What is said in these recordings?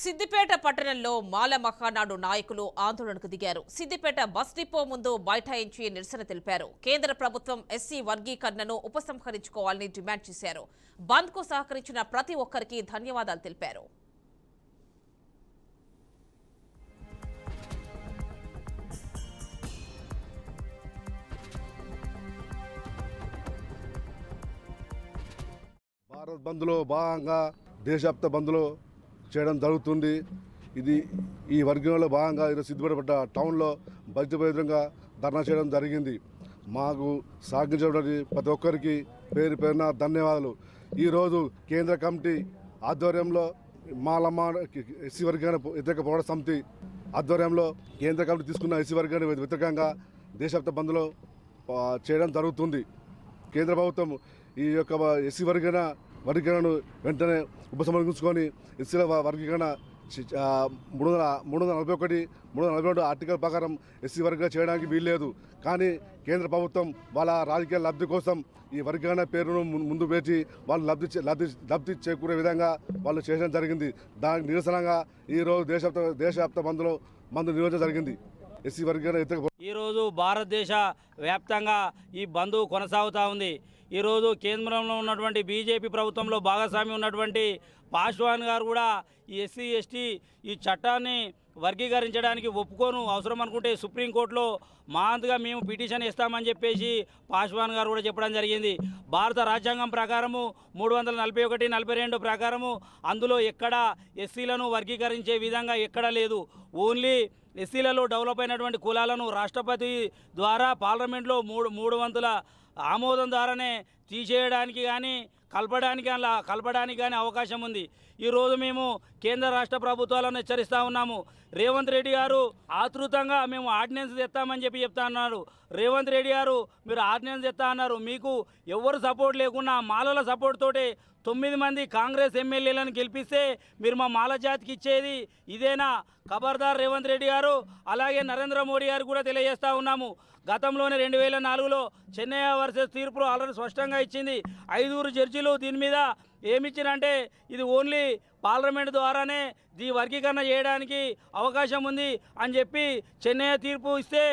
సిద్దిపేట పట్టణంలో మాల మహానాడు నాయకులు ఆందోళనకు దిగారు. సిద్దిపేట బస్ డిపో ముందు బైఠాయించి నిరసన తెలిపారు. కేంద్ర ప్రభుత్వం ఎస్సీ వర్గీకరణను ఉపసంహరించుకోవాలని డిమాండ్ చేశారు. బంద్కు సహకరించిన ప్రతి ఒక్కరికి ధన్యవాదాలు తెలిపారు. భారత్ బంద్లో భాగంగా దేశవ్యాప్త బంద్లో చేయడం జరుగుతుంది. ఇది ఈ వర్గంలో భాగంగా ఈరోజు సిద్ధిపేట టౌన్లో బడ్జెట్ ధర్నా చేయడం జరిగింది. మాకు సాగించడానికి ప్రతి ఒక్కరికి పేరు పేరున ధన్యవాదాలు. ఈరోజు కేంద్ర కమిటీ ఆధ్వర్యంలో మాలమ్మ ఎస్సీ వర్గాన్ని వ్యతిరేక పోరాట సమితి ఆధ్వర్యంలో కేంద్ర కమిటీ తీసుకున్న ఎస్సీ వర్గాన్ని వ్యతిరేకంగా దేశవ్యాప్త బంద్లో చేయడం జరుగుతుంది. కేంద్ర ప్రభుత్వం ఈ యొక్క ఎస్సీ వర్గన వర్గీకరణను వెంటనే ఉపసంహరించుకొని ఎస్సీల వర్గీకరణ మూడు వందల మూడు వందల నలభై ఒకటి మూడు వందల నలభై రెండు ఆర్టికల్ ప్రకారం ఎస్సీ వర్గం చేయడానికి వీల్లేదు. కానీ కేంద్ర ప్రభుత్వం వాళ్ళ రాజకీయ లబ్ధి కోసం ఈ వర్గీకరణ పేరును ముందు పెట్టి వాళ్ళు లబ్ధి లబ్ధి లబ్ధి చేకూరే విధంగా వాళ్ళు చేయడం జరిగింది. దానికి నిరసనగా ఈరోజు దేశవ్యాప్త దేశవ్యాప్త మందులో మందు నిర్వహించడం జరిగింది. ఎస్సీ వర్గీకరణ ఈరోజు భారతదేశ వ్యాప్తంగా ఈ బంద్ కొనసాగుతూ ఉంది. ఈరోజు కేంద్రంలో ఉన్నటువంటి బీజేపీ ప్రభుత్వంలో భాగస్వామి ఉన్నటువంటి పాశ్వాన్ గారు కూడా ఈ ఎస్సీ ఎస్టీ ఈ చట్టాన్ని వర్గీకరించడానికి ఒప్పుకోను అవసరం అనుకుంటే సుప్రీంకోర్టులో మాంతగా మేము పిటిషన్ ఇస్తామని చెప్పేసి పాశ్వాన్ గారు కూడా చెప్పడం జరిగింది. భారత రాజ్యాంగం ప్రకారము మూడు వందల నలభై ఒకటి నలభై రెండు ప్రకారము అందులో ఎక్కడ ఎస్సీలను వర్గీకరించే విధంగా ఎక్కడ లేదు. ఓన్లీ ఎస్సీలలో డెవలప్ అయినటువంటి కులాలను రాష్ట్రపతి ద్వారా పార్లమెంట్లో మూడు మూడు వందల ఆమోదం ద్వారానే తీసేయడానికి కానీ కలపడానికి అలా కలపడానికి కానీ అవకాశం ఉంది. ఈరోజు మేము కేంద్ర రాష్ట్ర ప్రభుత్వాలను హెచ్చరిస్తూ ఉన్నాము. రేవంత్ రెడ్డి గారు ఆతృతంగా మేము ఆర్డినెన్స్ తెస్తామని చెప్పి చెప్తా అన్నారు. రేవంత్ రెడ్డి గారు మీరు ఆర్డినెన్స్ తెస్తా అన్నారు. మీకు ఎవరు సపోర్ట్ లేకుండా మాలల సపోర్ట్ తోటే తొమ్మిది మంది కాంగ్రెస్ ఎమ్మెల్యేలను గెలిపిస్తే మీరు మా మాల జాతికి ఇచ్చేది ఇదేనా? ఖబర్దార్ రేవంత్ రెడ్డి గారు. అలాగే నరేంద్ర మోడీ గారు కూడా తెలియజేస్తూ ఉన్నాము. గతంలోనే రెండు వేల నాలుగులో చెన్నై వర్సెస్ తీర్పులో ఆల్రెడీ స్పష్టంగా ఇచ్చింది. ఐదుగురు జడ్జీలు దీని మీద ఏమిచ్చినంటే ఇది ఓన్లీ పార్లమెంట్ ద్వారానే దీ వర్గీకరణ చేయడానికి అవకాశం ఉంది అని చెప్పి చెన్నై తీర్పు ఇస్తే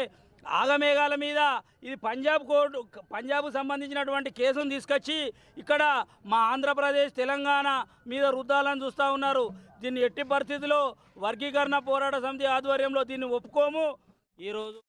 ఆగమేఘాల మీద ఇది పంజాబ్ కోర్టు పంజాబ్కు సంబంధించినటువంటి కేసును తీసుకొచ్చి ఇక్కడ మా ఆంధ్రప్రదేశ్ తెలంగాణ మీద రుద్దాలని చూస్తూ ఉన్నారు. దీన్ని ఎట్టి పరిస్థితిలో వర్గీకరణ పోరాట సమితి ఆధ్వర్యంలో దీన్ని ఒప్పుకోము. ఈరోజు